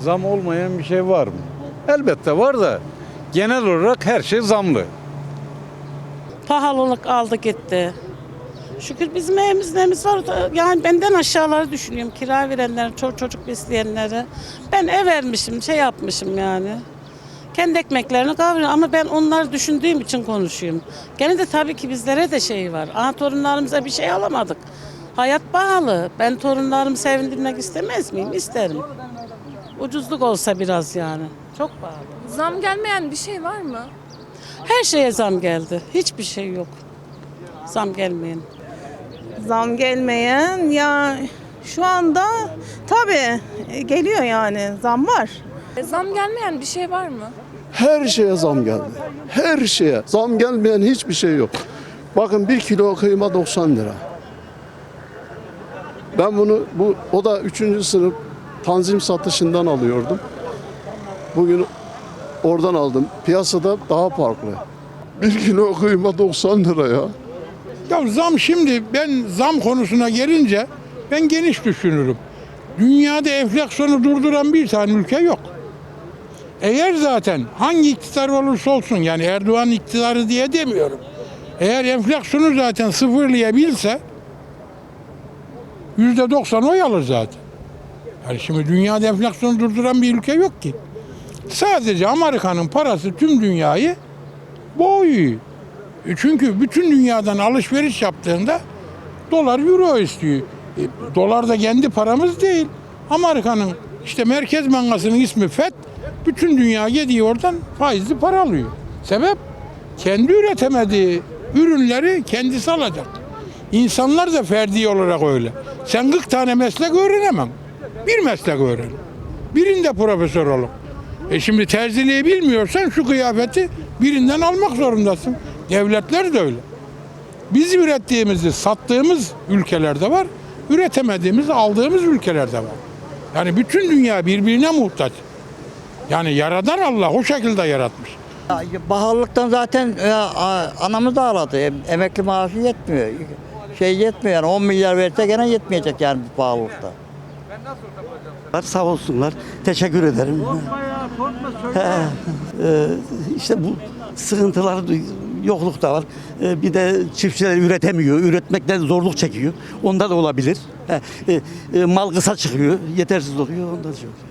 Zam olmayan bir şey var mı? Elbette var da genel olarak her şey zamlı. Pahalılık aldı gitti. Şükür bizim evimiz neyimiz var. Yani benden aşağıları düşünüyorum. Kira verenleri, çocuk çocuk besleyenleri. Ben ev vermişim, şey yapmışım yani. Kendi ekmeklerini kavuruyorum ama ben onları düşündüğüm için konuşuyorum. Gene de tabii ki bizlere de şey var. Aha torunlarımıza bir şey alamadık. Hayat pahalı. Ben torunlarımı sevindirmek istemez miyim? İsterim. Ucuzluk olsa biraz yani. Çok pahalı. Zam gelmeyen bir şey var mı? Her şeye zam geldi. Hiçbir şey yok. Zam gelmeyin. Zam gelmeyen ya şu anda tabii geliyor yani zam var. E, Zam gelmeyen bir şey var mı? Her şeye zam geldi. Her şeye. Zam gelmeyen hiçbir şey yok. Bakın bir kilo kıyma 90 lira. Ben bunu bu o da 3. sınıf tanzim satışından alıyordum. Bugün oradan aldım. Piyasada daha farklı. Bir kilo kıyma 90 lira ya. Ya zam şimdi ben zam konusuna gelince ben geniş düşünürüm. Dünyada enflasyonu durduran bir tane ülke yok. Eğer zaten hangi iktidar olursa olsun yani Erdoğan iktidarı diye demiyorum. Eğer enflasyonu zaten sıfırlayabilse yüzde doksan oy alır zaten. Yani şimdi dünyada enflasyonu durduran bir ülke yok ki. Sadece Amerika'nın parası tüm dünyayı boğuyor. E Çünkü bütün dünyadan alışveriş yaptığında dolar euro istiyor. E, dolar da kendi paramız değil. Amerika'nın işte Merkez Bankası'nın ismi FED. Bütün dünya yediği oradan faizli para alıyor. Sebep kendi üretemediği ürünleri kendisi alacak. İnsanlar da ferdi olarak öyle. Sen 40 tane meslek öğrenemem. Bir meslek öğren. Birinde profesör olun. E şimdi terziliği bilmiyorsan şu kıyafeti birinden almak zorundasın. Devletler de öyle. Biz ürettiğimizi sattığımız ülkelerde var, üretemediğimiz aldığımız ülkelerde var. Yani bütün dünya birbirine muhtaç. Yani yaradan Allah o şekilde yaratmış. Pahalılıktan zaten e, anamız da ağladı. Em- Emekli maaşı yetmiyor. Şey yetmiyor yani 10 milyar verse gene yetmeyecek yani bu pahalılıkta. Sağ olsunlar. Teşekkür ederim. He, e, işte bu sıkıntılar, yokluk da var. E, Bir de çiftçiler üretemiyor. Üretmekten zorluk çekiyor. Onda da olabilir. He, e, e, Mal kısa çıkıyor. Yetersiz oluyor. Ondan çok.